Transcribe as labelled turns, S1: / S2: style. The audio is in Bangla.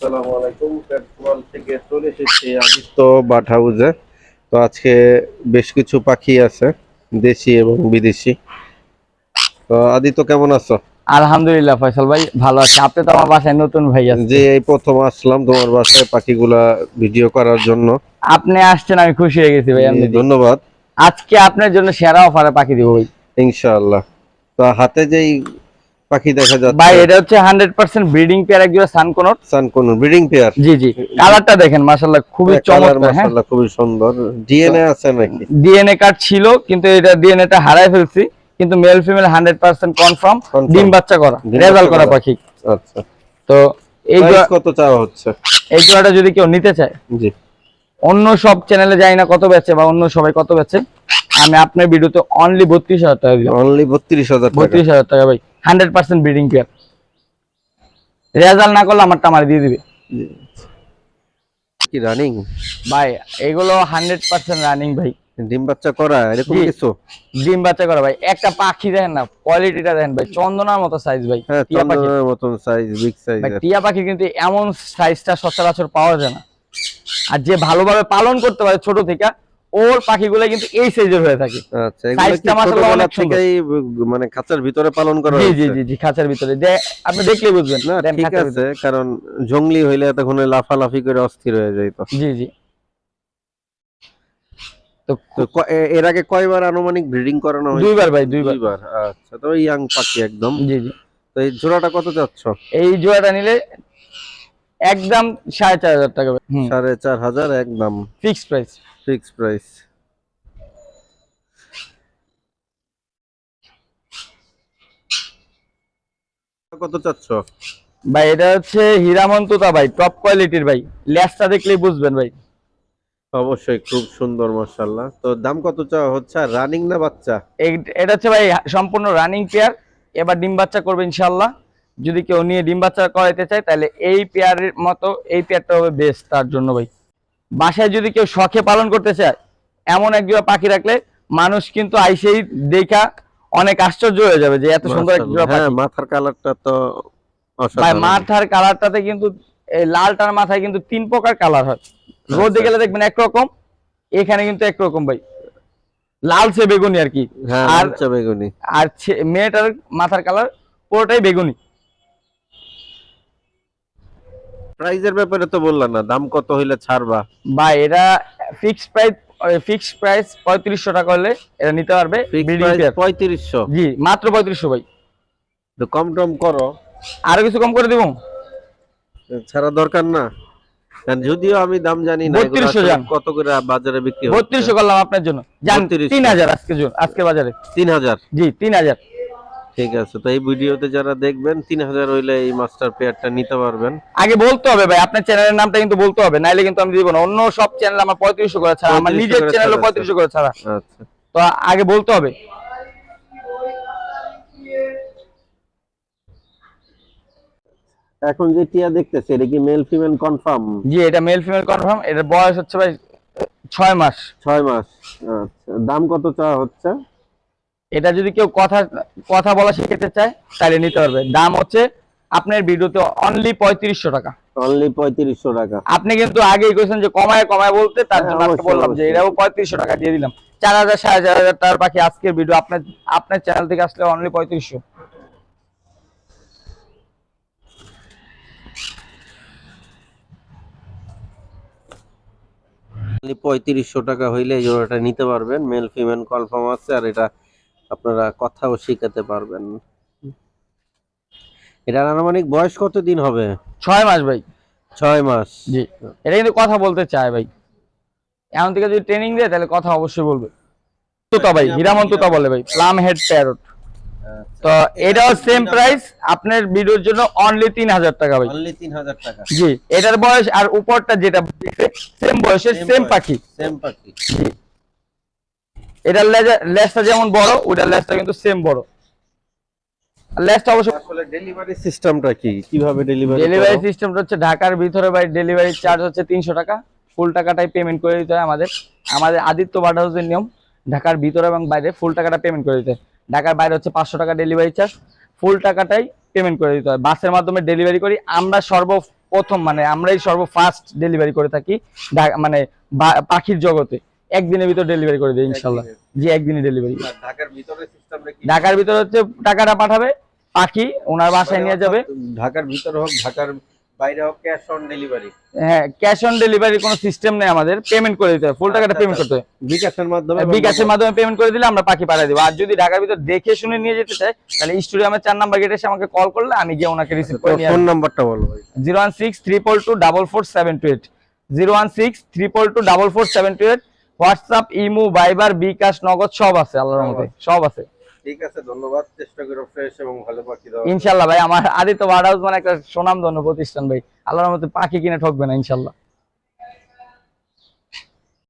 S1: আসসালামু আলাইকুম। পেট্রোল থেকে চলে এসেছি আদিত্য বাট হাউসে তো আজকে বেশ কিছু পাখি আছে দেশি এবং বিদেশি। তো আদিত্য কেমন আছো?
S2: আলহামদুলিল্লাহ ফয়সাল ভাই ভালো আছে। আপনি তো আমার বাসায় নতুন ভাই
S1: যে এই প্রথম আসলাম তোমার বাসায় পাখিগুলা ভিডিও করার জন্য।
S2: আপনি আসছেন আমি খুশি হয়ে গেছি ভাই
S1: ধন্যবাদ।
S2: আজকে আপনার জন্য সেরা অফারে পাখি দিব ভাই।
S1: ইনশাআল্লাহ। তো হাতে যেই পাখি দেখা যাচ্ছে।
S2: ভাই এটা হচ্ছে হান্ড্রেড পার্সেন্ট ব্রিডিং পেয়ার একজোড়া সানকোনট।
S1: সানকুন ব্রিডিং পেয়ার
S2: জি জি। কালারটা দেখেন মাশাল্লাহ খুবই চমৎকার হ্যাঁ।
S1: মাশাআল্লাহ খুবই সুন্দর। ডিএনএ আছে নাকি?
S2: ডিএনএ কার্ড ছিল কিন্তু এটা ডিএনএ টা ফেলছি। কিন্তু male female hundred percent confirm ডিম বাচ্চা করা রেজাল্ট করা। পাখি।
S1: আচ্ছা।
S2: তো এই
S1: কত চাওয়া হচ্ছে?
S2: এই জোড়াটা যদি কেউ নিতে চায়
S1: জি।
S2: অন্য সব চ্যানেলে যাই না কত বেচে বা অন্য সবাই কত বেচে আমি আপনার ভিডিওতে অনলি বত্রিশ হাজার টাকা দিলাম।
S1: অনলি বত্রিশ হাজার টাকা।
S2: বত্রিশ হাজার টাকা ভাই। Hundred percent breeding pair result না করলে আমারটা আমার দিয়ে দিবে।
S1: কি রানিং
S2: ভাই এগুলো হান্ড্রেড পার্সেন্ট রানিং ভাই।
S1: ডিম বাচ্চা করা এরকম কিছু?
S2: ডিম বাচ্চা করা ভাই। একটা পাখি দেখেন না কোয়ালিটিটা দেখেন ভাই চন্দনার মতো সাইজ ভাই
S1: হ্যাঁ
S2: টিয়া পাখি।
S1: চন্দনের মতন সাইজ বিগ সাইজ
S2: টিয়া পাখি কিন্তু এমন সাইজটা সচরাচর পাওয়া যায় না। আর যে ভালোভাবে পালন করতে পারে ছোট থেকে ওর পাখিগুলো কিন্তু এই সাইজের হয়ে থাকে।
S1: আচ্ছা
S2: সাইজটা মাশাআল্লাহ অনেক সুন্দর।
S1: মানে খাঁচার ভিতরে পালন করা
S2: জি জি জি জি খাঁচার ভিতরে। যে আপনি দেখলে বুঝবেন।
S1: না ঠিক আছে কারণ জঙ্গলি হইলে এতক্ষণ লাফালাফি করে অস্থির হয়ে যাইতো।
S2: ভিতরে। জি জি। তো
S1: তো এর আগে কয়বার আনুমানিক ব্রিডিং করানো হয়েছে?
S2: দুইবার ভাই দুইবার।
S1: আচ্ছা তো ইয়াং পাখি একদম।
S2: জি জি।
S1: তো এই জোড়াটা কত যাচ্ছ
S2: এই জোড়াটা নিলে একদম সাড়ে চার হাজার টাকা।
S1: সাড়ে চার হাজার একদম।
S2: Fixed price
S1: fix price. কত চাচ্ছ?
S2: ভাই এটা হচ্ছে হীরামন্তুতা ভাই টপ কোয়ালিটির ভাই। লেসটা দেখলেই বুঝবেন ভাই।
S1: অবশ্যই খুব সুন্দর মাশাআল্লাহ। তো দাম কত চাওয়া হচ্ছে রানিং না বাচ্চা?
S2: এটা হচ্ছে ভাই সম্পূর্ণ রানিং পেয়ার এবার ডিম বাচ্চা করবে ইনশাল্লাহ যদি কেউ নিয়ে ডিম বাচ্চা করাইতে চায় তাহলে এই পেয়ারের মতো এই পেয়ারটা হবে বেস্ট তার জন্য ভাই। বাসায় যদি কেউ শখে পালন করতে চায় এমন একজোড়া পাখি রাখলে মানুষ কিন্তু আইসেই দেখা অনেক আশ্চর্য হয়ে যাবে যে এত সুন্দর এক জোড়া
S1: হ্যাঁ
S2: পাখি।
S1: মাথার কালারটা তো
S2: ভাই মাথার কালারটাতে কিন্তু এই লালটার মাথায় কিন্তু তিন প্রকার কালার হয়। রোদে
S1: আচ্ছা।
S2: গেলে দেখবেন একরকম এখানে কিন্তু একরকম ভাই। লালচে বেগুনি আর কি।
S1: হ্যাঁ
S2: আর
S1: বেগুনি।
S2: আর মেয়েটার মাথার কালার পুরোটাই বেগুনি।
S1: প্রাইজের ব্যাপারে তো বললাম না দাম কত হইলে ছাড়বা?
S2: বা এরা ফিক্স প্রাইস ফিক্স প্রাইস পঁয়ত্রিশশো টাকা হলে এটা নিতে পারবে breeding pair।
S1: পঁয়ত্রিশশো?
S2: জি মাত্র পঁয়ত্রিশশো ভাই।
S1: তো কম টম করো।
S2: আরও কিছু কম করে দিব?
S1: ছাড়া দরকার না। কারণ যদিও আমি দাম জানি না এগুলো
S2: 3200 জান।
S1: কত করে বাজারে বিক্রি হচ্ছে।
S2: বত্রিশশো করলাম আপনার জন্য। জান
S1: 3200
S2: তিন হাজার আজকে জন- আজকের বাজারে।
S1: তিন হাজার।
S2: জি তিন হাজার।
S1: ঠিক আছে তো এই ভিডিওতে যারা দেখবেন তিন হাজার হইলে এই মাস্টার পেয়ারটা নিতে পারবেন।
S2: আগে বলতে হবে ভাই আপনার চ্যানেলের নামটা কিন্তু বলতে হবে নাইলে কিন্তু আমি দিব না। অন্য সব চ্যানেল আমার পঁয়ত্রিশশো করে ছাড়া আমার নিজের চ্যানেলও। পঁয়ত্রিশশো করে ছাড়া।
S1: আচ্ছা।
S2: তো আগে বলতে হবে।
S1: এখন যে টিয়া দেখতেছে এটা কি মেল ফিমেল কনফার্ম
S2: জি এটা মেল ফিমেল কনফার্ম এটার বয়স হচ্ছে ভাই ছয় মাস।
S1: ছয় মাস আচ্ছা। দাম কত চাওয়া হচ্ছে?
S2: এটা যদি কেউ কথা কথা বলা শিখতে চায় তাহলে নিতে পারবে। দাম হচ্ছে আপনার ভিডিওতে অনলি পঁয়ত্রিশশো টাকা।
S1: অনলি পঁয়ত্রিশশো টাকা।
S2: আপনি কিন্তু আগেই কইছেন যে কমায় কমায় বলতে তার
S1: হ্যাঁ,
S2: জন্য আজকে বললাম যে। এটাও পঁয়ত্রিশশো টাকা দিয়ে দিলাম। চার হাজার সাড়ে চার হাজার টাকার পাখি আজকের ভিডিও আপনার আপনার চ্যানেল থেকে আসলে অনলি পঁয়ত্রিশশো।
S1: অনলি পঁয়ত্রিশশো টাকা হইলে জোড়াটা নিতে পারবেন। মেল ফিমেল কনফার্ম আছে আর এটা আপনারা কথাও শিখাতে পারবেন। এটার আনুমানিক বয়স কত দিন হবে?
S2: ছয় মাস ভাই।
S1: ছয় মাস।
S2: জি। এটা কিন্তু কথা বলতে চায় ভাই। এমন থেকে যদি ট্রেনিং দেয় তাহলে কথা অবশ্যই বলবে। তোতা ভাই হীরামন তোতা বলে ভাই প্লাম হেড প্যারট তো এটাও সেম প্রাইস আপনার ভিডিওর জন্য অনলি তিন হাজার টাকা ভাই।
S1: অনলি তিন হাজার টাকা।
S2: জি এটার বয়স আর উপরটা যেটা সেম বয়সের সেম পাখি।
S1: সেম পাখি।
S2: এটার লেজটা যেমন বড় ওটার লেজটা কিন্তু সেম বড়। আর লেজটা অবশ্য
S1: আসলে ডেলিভারি সিস্টেমটা কি? কীভাবে ডেলিভারি
S2: ডেলিভারি সিস্টেমটা হচ্ছে ঢাকার ভিতরে ডেলিভারি চার্জ হচ্ছে তিনশো টাকা। ফুল টাকাটাই পেমেন্ট করে দিতে হয় আমাদের। আমাদের আদিত্য হাউসের নিয়ম ঢাকার ভিতরে এবং বাইরে ফুল টাকাটা পেমেন্ট করে দিতে হয়। ঢাকার বাইরে হচ্ছে পাঁচশো টাকা ডেলিভারি চার্জ ফুল টাকাটাই পেমেন্ট করে দিতে হয়। বাসের মাধ্যমে ডেলিভারি করি। আমরা সর্বপ্রথম মানে আমরাই সর্ব ফার্স্ট ডেলিভারি করে থাকি মানে পাখির জগতে। একদিনের ভিতর ডেলিভারি করে দিই ইনশাল্লাহ। জি একদিনই ডেলিভারি
S1: ঢাকার ভিতরে সিস্টেমটা কি?
S2: ঢাকার ভিতরে হচ্ছে টাকাটা পাঠাবে পাখি ওনার বাসায় নিয়ে যাবে।
S1: ঢাকার ভিতরে হোক ঢাকার বাইরে হোক ক্যাশ অন ডেলিভারি
S2: হ্যাঁ ক্যাশ অন ডেলিভারি কোনো সিস্টেম নেই আমাদের পেমেন্ট করে দিতে হবে ফুল টাকাটা
S1: আচ্ছা,
S2: পেমেন্ট
S1: আচ্ছা।
S2: করতে হবে
S1: বিকাশের মাধ্যমে
S2: বিকাশের মাধ্যমে পেমেন্ট করে দিলে আমরা পাখি পাঠিয়ে দেবো। আর যদি ঢাকার ভিতর দেখে শুনে নিয়ে যেতে চাই তাহলে স্টুডিয়ামের চার নাম্বার গেটে এসে আমাকে কল করলে আমি গিয়ে ওনাকে রিসিভ করে নিয়ে
S1: ফোন নাম্বারটা বলো ভাই।
S2: Zero one six triple two double four seven two eight. Zero one six two double four seven two eight. WhatsApp imo Viber bKash Nagad সব আছে আল্লাহর মতে সব আছে।
S1: ঠিক আছে ধন্যবাদ। চেষ্টা করো ফ্রেশ এবং ভালো পাখি দাও
S2: ইনশাল্লাহ ভাই আমার আদিত্য বার্ড হাউস মানে একটা সুনামধন্য প্রতিষ্ঠান ভাই। আল্লাহর রহমতে পাখি কিনে ঠকবে না ইনশাল্লাহ।